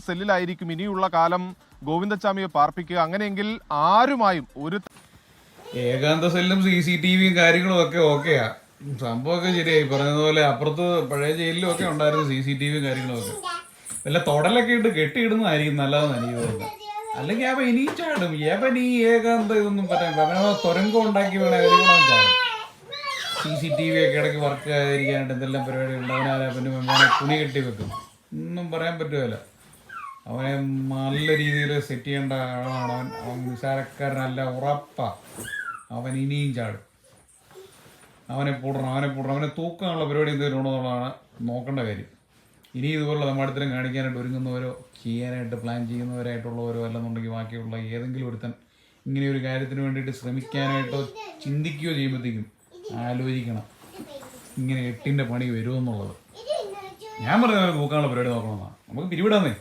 സെല്ലിലായിരിക്കും ഇനിയുള്ള കാലം ഗോവിന്ദച്ചാമിയെ പാർപ്പിക്കുക. അങ്ങനെയെങ്കിൽ ആരുമായും ഒരു ഏകാന്ത സെല്ലും സി സി ടി വിയും കാര്യങ്ങളും ഒക്കെ ഓക്കെയാ. സംഭവമൊക്കെ ശരിയായി. പറഞ്ഞതുപോലെ അപ്പുറത്ത് പഴയ ജയിലിലും ഒക്കെ ഉണ്ടായിരുന്നു സി സി ടി വിയും കാര്യങ്ങളും ഒക്കെ വല്ല തൊടലൊക്കെ ഇട്ട് കെട്ടിയിടുന്നതായിരിക്കും നല്ലതെന്ന് എനിക്ക് തോന്നുന്നത്. അല്ലെങ്കിൽ അവൻ ഇനി ചാടും. ഏവൻ ഈ ഏകാന്ത ഇതൊന്നും പറ്റാൻ അവനോ തുരങ്കം ഉണ്ടാക്കി വേണം സി സി ടി വി ഒക്കെ ഇടയ്ക്ക് വർക്ക് ആയിരിക്കാനായിട്ട് എന്തെല്ലാം പരിപാടി അവനെ പിന്നെ തുണി കെട്ടി വെക്കും ഒന്നും പറയാൻ പറ്റുമല്ലോ അവനെ നല്ല രീതിയിൽ സെറ്റ് ചെയ്യേണ്ട ആളാണ് അവൻ. അവൻ നിസാരക്കാരനല്ല ഉറപ്പാ. അവൻ ഇനിയും ചാടും. അവനെ പൂടണം അവനെ പൂടണം. അവനെ തൂക്കാനുള്ള പരിപാടി എന്തെങ്കിലും ഉണ്ടോ എന്നുള്ളതാണ് നോക്കേണ്ട കാര്യം. ഇനി ഇതുപോലുള്ള നമ്മടത്തിലും കാണിക്കാനായിട്ട് ഒരുങ്ങുന്നവരോ ചെയ്യാനായിട്ട് പ്ലാൻ ചെയ്യുന്നവരായിട്ടുള്ളവരോ അല്ലെന്നുണ്ടെങ്കിൽ ബാക്കിയുള്ള ഏതെങ്കിലും ഒരുത്തൻ ഇങ്ങനെ ഒരു കാര്യത്തിന് വേണ്ടിയിട്ട് ശ്രമിക്കാനായിട്ടോ ചിന്തിക്കുകയോ ചെയ്യുമ്പോഴത്തേക്കും ആലോചിക്കണം. ഇങ്ങനെ എട്ടിന്റെ പണി വരുമെന്നുള്ളത്. ഞാൻ പറഞ്ഞ തൂക്കാനുള്ള പരിപാടി നോക്കണമെന്നാണ് നമുക്ക് പിരിവിടാന്നേ